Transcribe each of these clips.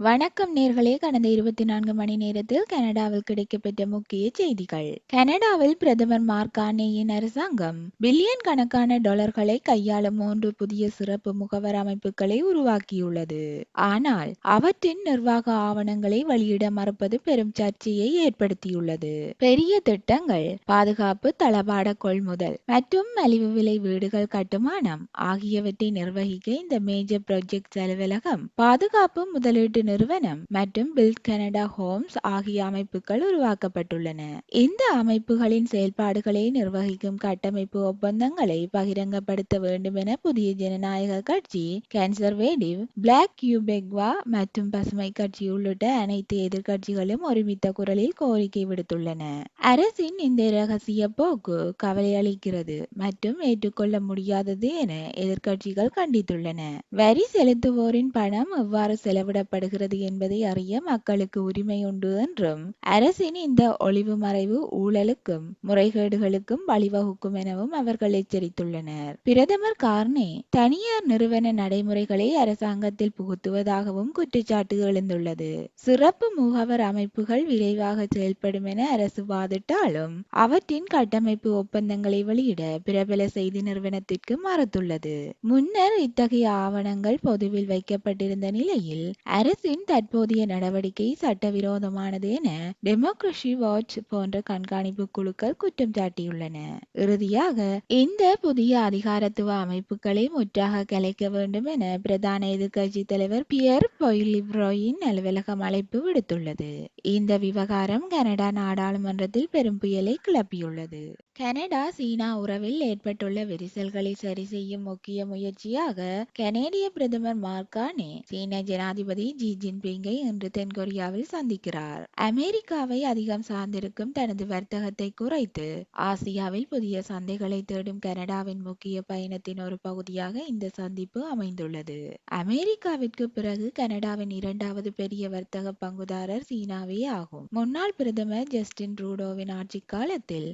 வணக்கம் நேர்களே. கடந்த இருபத்தி நான்கு மணி நேரத்தில் கனடாவில் கிடைக்கப்பெற்ற முக்கிய செய்திகள். கனடாவில் பிரதமர் மார்கானேயின் அரசாங்கம் பில்லியன் கணக்கான டாலர்களை கையாளும் மூன்று புதிய சிறப்பு முகவர் அமைப்புகளை உருவாக்கியுள்ளது. ஆனால் அவற்றின் நிர்வாக ஆவணங்களை வெளியிட மறுப்பது பெரும் சர்ச்சையை ஏற்படுத்தியுள்ளது. பெரிய திட்டங்கள் பாதுகாப்பு தளபாட கொள்முதல் மற்றும் மலிவு விலை வீடுகள் கட்டுமானம் ஆகியவற்றை நிர்வகிக்க இந்த மேஜர் ப்ராஜெக்ட் அலுவலகம் பாதுகாப்பு முதலீட்டு நிறுவனம் மற்றும் பில்ட் கனடா ஹோம்ஸ் ஆகிய அமைப்புகள் உருவாக்கப்பட்டுள்ளன. இந்த அமைப்புகளின் செயல்பாடுகளை நிர்வகிக்கும் கட்டமைப்பு ஒப்பந்தங்களை பகிரங்கப்படுத்த வேண்டும் என புதிய ஜனநாயக கட்சி கன்சர்வேட்டிவ் பிளாக் கியூபெக்வா மற்றும் பசுமை கட்சி உள்ளிட்ட அனைத்து எதிர்கட்சிகளும் ஒருமித்த குரலில் கோரிக்கை விடுத்துள்ளன. அரசின் இந்த ரகசிய போக்கு கவலை அளிக்கிறது மற்றும் ஏற்றுக்கொள்ள முடியாதது என எதிர்கட்சிகள் கண்டித்துள்ளன. வரி செலுத்துவோரின் பணம் எவ்வாறு செலவிடப்படுகிறது என்பதை அறிய மக்களுக்கு உரிமை உண்டு என்றும் அரசின் இந்த ஒளிவு மறைவு ஊழலுக்கும் முறைகேடுகளுக்கும் வழிவகுக்கும் எனவும் அவர்கள் எச்சரித்துள்ளனர். பிரதமர் கார்னே தனியார் நிறுவன நடைமுறைகளை அரசாங்கத்தில் புகுத்துவதாகவும் குற்றச்சாட்டு எழுந்துள்ளது. சிறப்பு முகவர் அமைப்புகள் விரைவாக செயல்படும் என அரசு வாதிட்டாலும் அவற்றின் கட்டமைப்பு ஒப்பந்தங்களை வெளியிட பிரபல செய்தி நிறுவனத்திற்கு மறுத்துள்ளது. முன்னர் இத்தகைய ஆவணங்கள் பொதுவில் வைக்கப்பட்டிருந்த நிலையில் அரசு அரசின் தற்போதைய நடவடிக்கை சட்டவிரோதமானது என டெமோக்ரஸி வாட்ச் போன்ற கண்காணிப்பு குழுக்கள் குற்றம் சாட்டியுள்ளன. இறுதியாக இந்த புதிய அதிகாரத்துவ அமைப்புகளை முற்றாக கலைக்க வேண்டும் என பிரதான எதிர்க்கட்சி தலைவர் பியர் பொய்லிப்ரோயின் அலுவலகம் அழைப்பு விடுத்துள்ளது. இந்த விவகாரம் கனடா நாடாளுமன்றத்தில் பெரும் புயலை கிளப்பியுள்ளது. கனடா சீனா உறவில் ஏற்பட்டுள்ள விரிசல்களை சரி செய்யும் முக்கிய முயற்சியாக கனேடிய பிரதமர் மார்கானே சீன ஜனாதிபதி ஜி ஜின்பிங்கை இன்று தென்கொரியாவில் சந்திக்கிறார். அமெரிக்காவை அதிகம் சார்ந்திருக்கும் தனது வர்த்தகத்தை குறைத்து ஆசியாவில் புதிய சந்தைகளை தேடும் கனடாவின் முக்கிய பயணத்தின் ஒரு பகுதியாக இந்த சந்திப்பு அமைந்துள்ளது. அமெரிக்காவிற்கு பிறகு கனடாவின் இரண்டாவது பெரிய வர்த்தக பங்குதாரர் சீனாவே ஆகும். முன்னாள் பிரதமர் ஜஸ்டின் ட்ரூடோவின் ஆட்சி காலத்தில்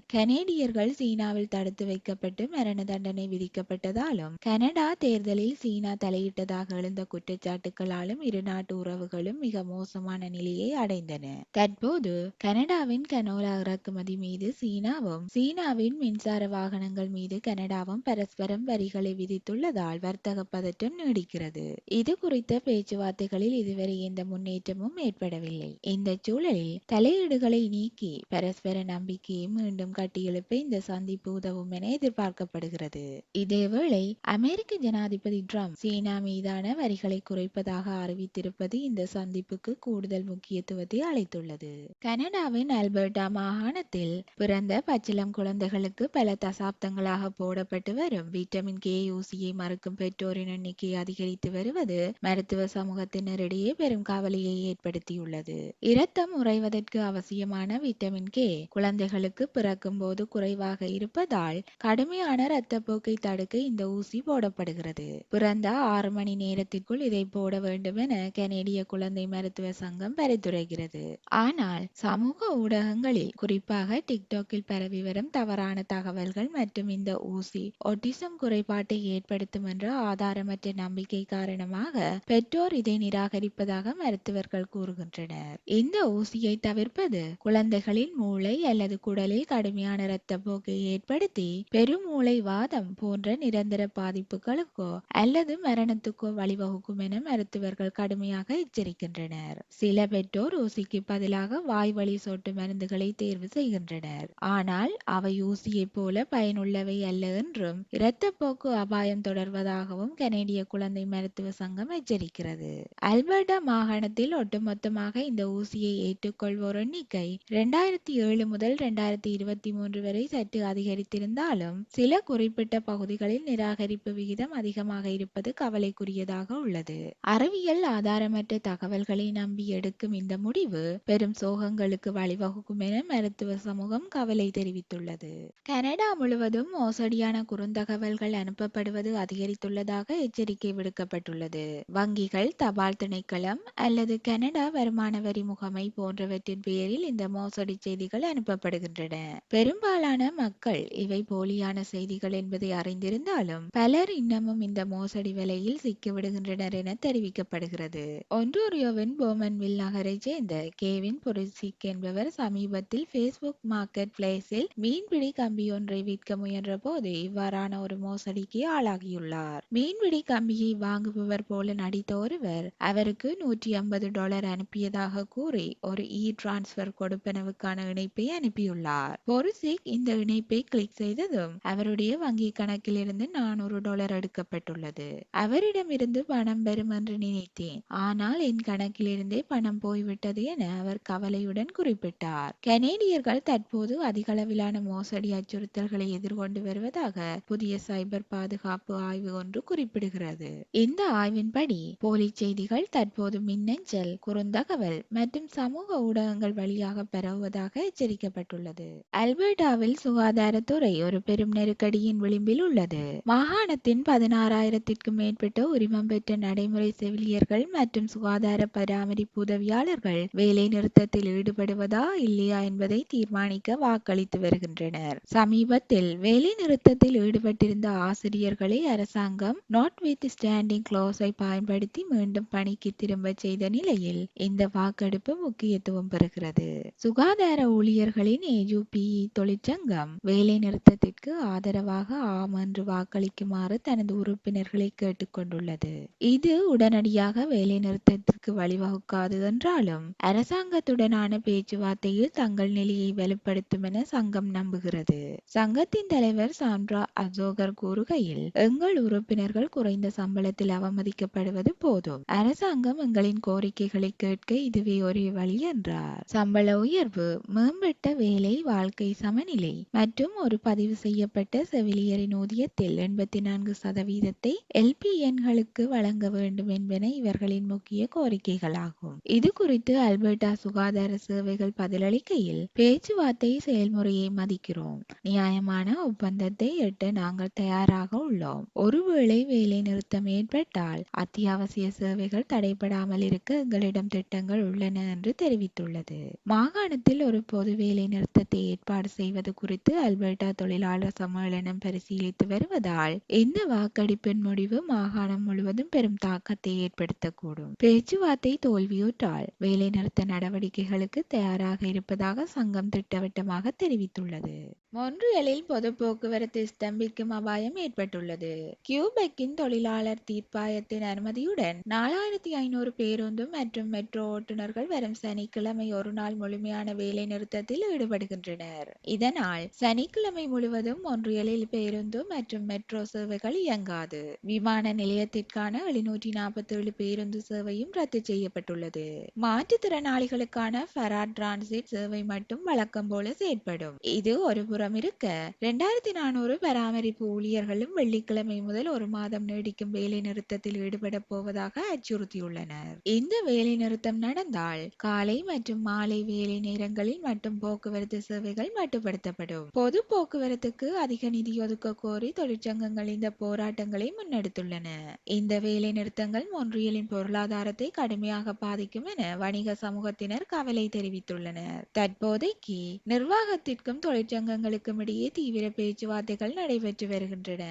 அவர்கள் சீனாவில் தடுத்து வைக்கப்பட்டு மரண தண்டனை விதிக்கப்பட்டதாலும் கனடா தேர்தலில் சீனா தலையிட்டதாக எழுந்த குற்றச்சாட்டுகளாலும் இரு நாட்டு உறவுகளும் மிக மோசமான நிலையை அடைந்தன. தற்போது கனடாவின் கனோலா இறக்குமதி மீது சீனாவும் சீனாவின் மின்சார வாகனங்கள் மீது கனடாவும் பரஸ்பரம் வரிகளை விதித்துள்ளதால் வர்த்தக பதற்றம் நீடிக்கிறது. இது குறித்த பேச்சுவார்த்தைகளில் இதுவரை எந்த முன்னேற்றமும் ஏற்படவில்லை. இந்த சூழலில் தலையீடுகளை நீக்கி பரஸ்பர நம்பிக்கையை மீண்டும் கட்டியெழுப்ப இந்த சந்திப்பு உதவும் என எதிர்பார்க்கப்படுகிறது. இதேவேளை அமெரிக்க ஜனாதிபதி ட்ரம்ப் சீனா மீதான வரிகளை குறைப்பதாக அறிவித்திருப்பது இந்த சந்திப்புக்கு கூடுதல் முக்கியத்துவத்தை அளித்துள்ளது. கனடாவின் அல்பர்டா மாகாணத்தில் பிறந்த பச்சிளம் குழந்தைகளுக்கு பல தசாப்தங்களாக போடப்பட்டு வரும் விட்டமின் கே ஊசியை மறுக்கும் பெற்றோரின் எண்ணிக்கை அதிகரித்து வருவது மருத்துவ சமூகத்தினரிடையே பெரும் கவலையை ஏற்படுத்தியுள்ளது. இரத்தம் உறைவதற்கு அவசியமான விட்டமின் கே குழந்தைகளுக்கு பிறக்கும் போது குறை குறைவாக இருப்பதால் கடுமையான இரத்தப்போக்கை தடுக்க இந்த ஊசி போடப்படுகிறது. பிறந்த ஆறு மணி நேரத்திற்குள் இதை போட வேண்டும் என கனேடிய குழந்தை மருத்துவ சங்கம் பரிந்துரைக்கிறது ஆனால் சமூக ஊடகங்களில் குறிப்பாக டிக்டாக்கில் பரவி வரும் தவறான தகவல்கள் மற்றும் இந்த ஊசி ஒட்டிசம் குறைபாட்டை ஏற்படுத்தும் என்ற ஆதாரமற்ற நம்பிக்கை காரணமாக பெற்றோர் இதை நிராகரிப்பதாக மருத்துவர்கள் கூறுகின்றனர். இந்த ஊசியை தவிர்ப்பது குழந்தைகளின் மூளை அல்லது குடலில் கடுமையான இரத்தப்போக்கை ஏற்படுத்தி பெருமூளை வாதம் போன்ற நிரந்தர பாதிப்புகளுக்கோ அல்லது மரணத்துக்கோ வழிவகுக்கும் என மருத்துவர்கள் கடுமையாக எச்சரிக்கின்றனர். சில பெற்றோர் ஊசிக்கு பதிலாக வாய்வழி சொட்டு மருந்துகளை தேர்வு செய்கின்றனர். ஆனால் அவை ஊசியைப் போல பயனுள்ளவை அல்ல என்றும் இரத்தப்போக்கு அபாயம் தொடர்வதாகவும் கனேடிய குழந்தை மருத்துவ சங்கம் எச்சரிக்கிறது. அல்பர்டா மாகாணத்தில் ஒட்டுமொத்தமாக இந்த ஊசியை ஏற்றுக்கொள்வோர் எண்ணிக்கை இரண்டாயிரத்தி ஏழு முதல் இரண்டாயிரத்தி இருபத்தி மூன்று வரை சற்று அதிகரித்திருந்தாலும் சில குறிப்பிட்ட பகுதிகளில் நிராகரிப்பு விகிதம் அதிகமாக இருப்பது கவலைக்குரியதாக உள்ளது. அறிவியல் ஆதாரமற்ற தகவல்களை நம்பி எடுக்கும் இந்த முடிவு பெரும் சோகங்களுக்கு வழிவகுக்கும் என மருத்துவ சமூகம் கவலை தெரிவித்துள்ளது. கனடா முழுவதும் மோசடியான குறுந்தகவல்கள் அனுப்பப்படுவது அதிகரித்துள்ளதாக எச்சரிக்கை விடுக்கப்பட்டுள்ளது. வங்கிகள் தபால் திணைக்களம் அல்லது கனடா வருமான வரி முகமை போன்றவற்றின் பெயரில் இந்த மோசடி செய்திகள் அனுப்பப்படுகின்றன. பெரும்பாலான பெரும்பாலான மக்கள். இவை போலியான செய்திகள் என்பதை அறிந்திருந்தாலும் பலர் இன்னமும் இந்த மோசடி வலையில் சிக்கிவிடுகின்றனர் என தெரிவிக்கப்படுகிறது. ஒன்டோரியோவின் போமன்வில் நகரைச் சேர்ந்த கேவின் பொரிசிக் என்பவர் சமீபத்தில் பேஸ்புக் மார்க்கெட் பிளேஸில் மீன்பிடி கம்பி ஒன்றை விற்க முயன்ற போது இவ்வாறான ஒரு மோசடிக்கு ஆளாகியுள்ளார். மீன்பிடி கம்பியை வாங்குபவர் போல நடித்த ஒருவர் அவருக்கு நூற்றி ஐம்பது டாலர் அனுப்பியதாக கூறி ஒரு இ டிரான்ஸ்பர் கொடுப்பனவுக்கான இணைப்பை அனுப்பியுள்ளார். பொருசிக் இந்த இணைப்பை கிளிக் செய்ததும் அவருடைய வங்கி கணக்கில் இருந்து நானூறு டாலர் எடுக்கப்பட்டுள்ளது. அவரிடமிருந்து பணம் பெறும் என்று நினைத்தேன். ஆனால் என் கணக்கிலிருந்தே பணம் போய்விட்டது என அவர் கவலையுடன் குறிப்பிட்டார். கனேடியர்கள் தற்போது அதிகளவிலான மோசடி அச்சுறுத்தல்களை எதிர்கொண்டு வருவதாக புதிய சைபர் பாதுகாப்பு ஆய்வு ஒன்று குறிப்பிடுகிறது. இந்த ஆய்வின்படி போலி செய்திகள் தற்போது மின்னஞ்சல் குறுந்தகவல் மற்றும் சமூக ஊடகங்கள் வழியாக பரவுவதாக எச்சரிக்கப்பட்டுள்ளது. அல்பர்டாவில் சுகாதாரத்துறை ஒரு பெரும் நெருக்கடியின் விளிம்பில் உள்ளது. மாகாணத்தின் பதினாறாயிரத்திற்கும் மேற்பட்ட உரிமம் பெற்ற நடைமுறை செவிலியர்கள் மற்றும் சுகாதார பராமரிப்பு உதவியாளர்கள் வேலை நிறுத்தத்தில் ஈடுபடுவதா இல்லையா என்பதை தீர்மானிக்க வாக்களித்து வருகின்றனர். சமீபத்தில் வேலை நிறுத்தத்தில் ஈடுபட்டிருந்த ஆசிரியர்களை அரசாங்கம் நாட் வித் ஸ்டாண்டிங் க்ளோஸை பயன்படுத்தி மீண்டும் பணிக்கு திரும்ப செய்த நிலையில் இந்த வாக்கெடுப்பு முக்கியத்துவம் பெறுகிறது. சுகாதார ஊழியர்களின் ஏஜுபிஇ தொழிற்சங்க வேலை நிறுத்தத்திற்கு ஆதரவாக ஆம் என்று வாக்களிக்குமாறு தனது உறுப்பினர்களை கேட்டுக்கொண்டுள்ளது. இது உடனடியாக வேலை நிறுத்தத்திற்கு வழிவகுக்காது என்றாலும் அரசாங்கத்துடனான பேச்சுவார்த்தையில் தங்கள் நிலையை வலுப்படுத்தும் என சங்கம் நம்புகிறது. சங்கத்தின் தலைவர் சாண்ட்ரா அசோகர் கூறுகையில் எங்கள் உறுப்பினர்கள் குறைந்த சம்பளத்தில் அவமதிக்கப்படுவது போதும். அரசாங்கம் எங்களின் கோரிக்கைகளை கேட்க இதுவே ஒரே வழி என்றார். சம்பள உயர்வு மேம்பட்ட வேலை வாழ்க்கை சமநிலை மற்றும் ஒரு பதிவு செய்யப்பட்ட செவிலியரின் ஊதியத்தில் எண்பத்தி நான்கு சதவீதத்தை எல்பிஎன்களுக்கு வழங்க வேண்டும் என்பன இவர்களின் முக்கிய கோரிக்கைகளாகும். இது குறித்து அல்பர்டா சுகாதார சேவைகள் பதிலளிக்கையில் பேச்சுவார்த்தை செயல்முறையை மதிக்கிறோம். நியாயமான ஒப்பந்தத்தை எட்ட நாங்கள் தயாராக உள்ளோம். ஒருவேளை வேலை நிறுத்தம் ஏற்பட்டால் அத்தியாவசிய சேவைகள் தடைபடாமல் இருக்க எங்களிடம் திட்டங்கள் உள்ளன என்று தெரிவித்துள்ளது. மாகாணத்தில் ஒரு பொது வேலை நிறுத்தத்தை ஏற்பாடு செய்வது குறித்து அல்பர்டா தொழிலாளர் சம்மேளனம் பரிசீலித்து வருவதால் இந்த வாக்கெடுப்பின் முடிவு மாகாணம் முழுவதும் பெரும் தாக்கத்தை ஏற்படுத்தக்கூடும். பேச்சுவார்த்தை தோல்வியுற்றால் வேலை நிறுத்த நடவடிக்கைகளுக்கு தயாராக இருப்பதாக சங்கம் திட்டவட்டமாக தெரிவித்துள்ளது. மொன்றியலில் பொது போக்குவரத்து ஸ்தம்பிக்கும் அபாயம் ஏற்பட்டுள்ளது. கியூபெக்கின் தொழிலாளர் தீர்ப்பாயத்தின் அனுமதியுடன் நாலாயிரத்தி ஐநூறு பேருந்து மற்றும் மெட்ரோ ஓட்டுநர்கள் வரும் சனிக்கிழமை ஒரு நாள் முழுமையான வேலை நிறுத்தத்தில் ஈடுபடுகின்றனர். இதனால் நாள் சனிக்கிழமை முழுவதும் ஒன்றியலில் பேருந்து மற்றும் மெட்ரோ சேவைகள் இயங்காது. விமான நிலையத்திற்கான எழுநூற்றி நாற்பத்தி ஏழு பேருந்து சேவையும் ரத்து செய்யப்பட்டுள்ளது. மாற்றுத்திறனாளிகளுக்கான ஃபராட் டிரான்சிட் சேவை மட்டும் வழக்கம் போல செயற்படும். இது ஒரு புறம் இருக்க இரண்டாயிரத்தி நானூறு பராமரிப்பு ஊழியர்களும் வெள்ளிக்கிழமை முதல் ஒரு மாதம் நீடிக்கும் வேலை நிறுத்தத்தில் ஈடுபட போவதாக அச்சுறுத்தியுள்ளனர். இந்த வேலை நிறுத்தம் நடந்தால் காலை மற்றும் மாலை வேலை நேரங்களில் மட்டும் போக்குவரத்து சேவைகள் மட்டுப்படுத்த மட்டுப்படுத்தப்படும் பொது போக்குவரத்துக்கு அதிக நிதி ஒதுக்க கோரி தொழிற்சங்கங்கள் இந்த போராட்டங்களை முன்னெடுத்துள்ளன. இந்த வேலை நிறுத்தங்கள் மொன்றியலின் பொருளாதாரத்தை கடுமையாக பாதிக்கும் என வணிக சமூகத்தினர் கவலை தெரிவித்துள்ளனர். தற்போதைக்கு நிர்வாகத்திற்கும் தொழிற்சங்கங்களுக்கும் இடையே தீவிர பேச்சுவார்த்தைகள் நடைபெற்று வருகின்றன.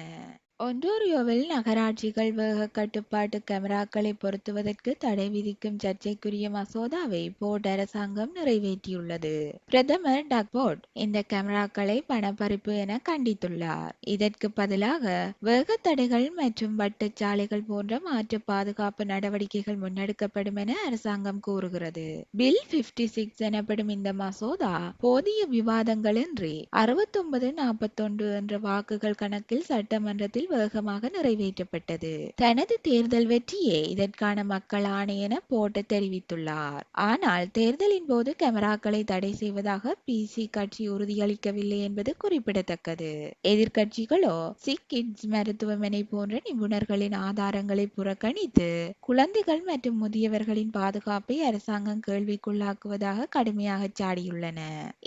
ஒன்டாரியோவில் நகராட்சிகள் வேக கட்டுப்பாட்டு கேமராக்களை பொருத்துவதற்கு தடை விதிக்கும் சர்ச்சைக்குரிய மசோதாவை போர்ட் அரசாங்கம் நிறைவேற்றியுள்ளது. பிரதமர் டக்போர்ட் இந்த கேமராக்களை பணப்பறிப்பு என கண்டித்துள்ளார். இதற்கு பதிலாக வேக தடைகள் மற்றும் வட்டச்சாலைகள் போன்ற மாற்று பாதுகாப்பு நடவடிக்கைகள் முன்னெடுக்கப்படும் என அரசாங்கம் கூறுகிறது. பில் பிப்டி சிக்ஸ் எனப்படும் இந்த மசோதா போதிய விவாதங்களின்றி அறுபத்தொன்பது நாற்பத்தொன்று என்ற வாக்குகள் கணக்கில் சட்டமன்றத்தில் தேர்தல் வேகமாக நிறைவேற்றப்பட்டது. தனது தேர்தல் வெற்றியே இதற்கான மக்கள் ஆணையென போட்டு தெரிவித்துள்ளார். ஆனால் தேர்தலின் போது கேமராக்களை தடை செய்வதாக பிசி கட்சி உறுதியளிக்கவில்லை என்பது குறிப்பிடத்தக்கது. எதிர்கட்சிகளோ சிக் கிட்ஸ் மருத்துவமனை போன்ற நிபுணர்களின் ஆதாரங்களை புறக்கணித்து குழந்தைகள் மற்றும் முதியவர்களின் பாதுகாப்பை அரசாங்கம் கேள்விக்குள்ளாக்குவதாக கடுமையாக சாடியுள்ளன.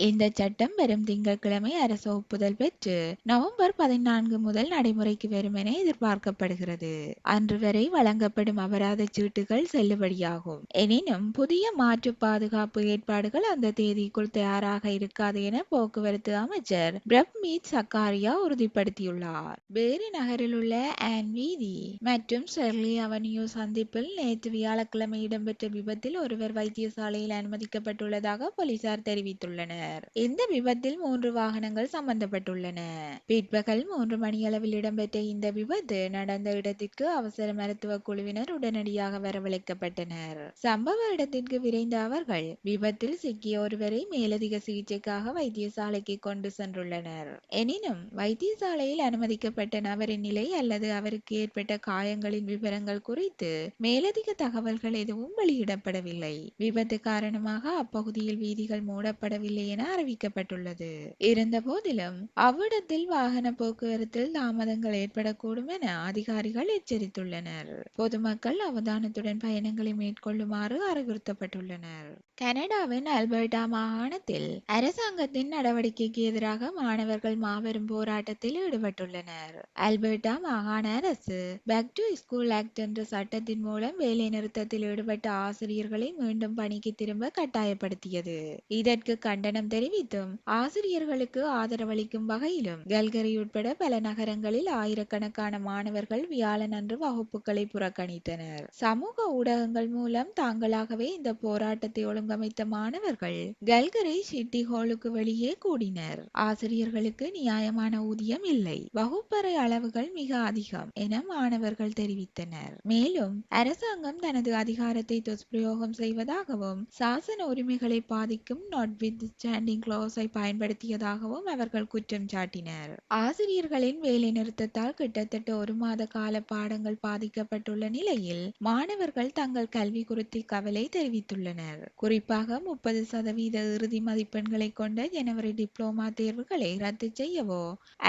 இந்த சட்டம் வரும் திங்கட்கிழமை அரசு ஒப்புதல் பெற்று நவம்பர் பதினான்கு முதல் நடைமுறைக்கு வரும் என எதிர்பார்க்கப்படுகிறது. அன்று வரை வழங்கப்படும் அபராத சீட்டுகள் செல்லுபடியாகும். எனினும் புதிய மாற்று பாதுகாப்பு ஏற்பாடுகள் அந்த தேதிக்குள் தயாராக இருக்காது என போக்குவரத்து அமைச்சர் பிரப்மீத் சக்காரியா உறுதிப்படுத்தியுள்ளார். பேரி நகரில் உள்ள ஆன் வீதி மற்றும் செர்லி அவென்யூ சந்திப்பில் நேற்று வியாழக்கிழமை இடம்பெற்ற விபத்தில் ஒருவர் வைத்தியசாலையில் அனுமதிக்கப்பட்டுள்ளதாக போலீசார் தெரிவித்துள்ளனர். இந்த விபத்தில் மூன்று வாகனங்கள் சம்பந்தப்பட்டுள்ளன. பிற்பகல் மூன்று மணியளவில் இடம்பெற்ற இந்த விபத்து நடந்த இடத்திற்கு அவசர மருத்துவ குழுவினர் உடனடியாக வரவழைக்கப்பட்டனர். சம்பவ இடத்திற்கு விரைந்த அவர்கள் விபத்தில் சிக்கிய ஒருவரை மேலதிக சிகிச்சைக்காக வைத்தியசாலைக்கு கொண்டு சென்றுள்ளனர். எனினும் வைத்தியசாலையில் அனுமதிக்கப்பட்ட நபரின் நிலை அல்லது அவருக்கு ஏற்பட்ட காயங்களின் விவரங்கள் குறித்து மேலதிக தகவல்கள் எதுவும் வெளியிடப்படவில்லை. விபத்து காரணமாக அப்பகுதியில் வீதிகள் மூடப்படவில்லை என அறிவிக்கப்பட்டுள்ளது. இருந்த போதிலும் அவ்விடத்தில் வாகன போக்குவரத்தில் தாமதங்கள் ஏற்படக்கூடும் என அதிகாரிகள் எச்சரித்துள்ளனர். பொதுமக்கள் அவதானத்துடன் பயணங்களை மேற்கொள்ளுமாறு அறிவுறுத்தப்பட்டுள்ளனர். கனடாவின் அல்பர்டா மாகாணத்தில் அரசாங்கத்தின் நடவடிக்கைக்கு எதிராக மாணவர்கள் மாபெரும் போராட்டத்தில் ஈடுபட்டுள்ளனர். அல்பர்டா மாகாண அரசு பேக் டு ஸ்கூல் ஆக்ட் என்ற சட்டத்தின் மூலம் வேலை நிறுத்தத்தில் ஈடுபட்ட ஆசிரியர்களை மீண்டும் பணிக்கு திரும்ப கட்டாயப்படுத்தியது. இதற்கு கண்டனம் தெரிவித்தும் ஆசிரியர்களுக்கு ஆதரவளிக்கும் வகையிலும் கல்கரி உட்பட பல நகரங்களில் ஆயிரம் ஆயிரக்கணக்கான மாணவர்கள் வியாழன் அன்று வகுப்புகளை புறக்கணித்தனர். சமூக ஊடகங்கள் மூலம் தாங்களாகவே இந்த போராட்டத்தை ஒழுங்கமைத்த மாணவர்கள் கல்கரி சிட்டி ஹாலுக்கு வெளியே கூடினர். ஆசிரியர்களுக்கு நியாயமான ஊதியம் இல்லை. வகுப்பறை அளவுகள் மிக அதிகம் என மாணவர்கள் தெரிவித்தனர். மேலும் அரசாங்கம் தனது அதிகாரத்தை துஷ்பிரயோகம் செய்வதாகவும் சாசன உரிமைகளை பாதிக்கும் நாட் வித் ஸ்டாண்டிங் க்ளோஸை பயன்படுத்தியதாகவும் அவர்கள் குற்றம் சாட்டினர். ஆசிரியர்களின் வேலை நிறுத்தத்தால் கிட்டத்தட்ட ஒரு மாத கால பாடங்கள் பாதிக்கப்பட்டுள்ள நிலையில் மாணவர்கள் தங்கள் கல்வி குறித்து கவலை தெரிவித்துள்ளனர். குறிப்பாக முப்பது சதவீத இறுதி மதிப்பெண்களை கொண்ட ஜனவரி டிப்ளோமா தேர்வுகளை ரத்து செய்யவோ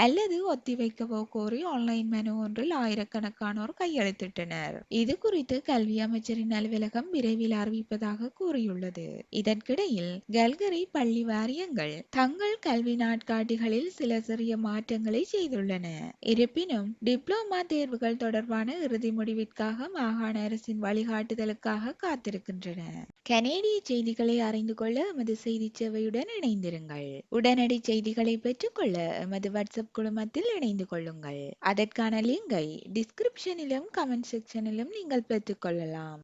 அல்லது ஒத்திவைக்கவோ கோரி ஆன்லைன் மனு ஒன்றில் ஆயிரக்கணக்கானோர் கையெழுத்திட்டனர். இது குறித்து கல்வி அமைச்சரின் அலுவலகம் விரைவில் அறிவிப்பதாக கூறியுள்ளது. இதற்கிடையில் கல்கரி பள்ளி வாரியங்கள் தங்கள் கல்வி நாட்காட்டிகளில் சில சிறிய மாற்றங்களை செய்துள்ளன. இருப்பினும் டிப்ளோமா தேர்வுகள் தொடர்பான இறுதி முடிவிற்காக மாகாண அரசின் வழிகாட்டுதலுக்காக காத்திருக்கின்றன. கனேடிய செய்திகளை அறிந்து கொள்ள எமது செய்தி சேவையுடன் இணைந்திருங்கள். உடனடி செய்திகளை பெற்றுக்கொள்ள எமது வாட்ஸ்அப் குழுமத்தில் இணைந்து கொள்ளுங்கள். அதற்கான லிங்கை டிஸ்கிரிப்ஷனிலும் கமெண்ட் செக்ஷனிலும் நீங்கள் பெற்றுக்கொள்ளலாம்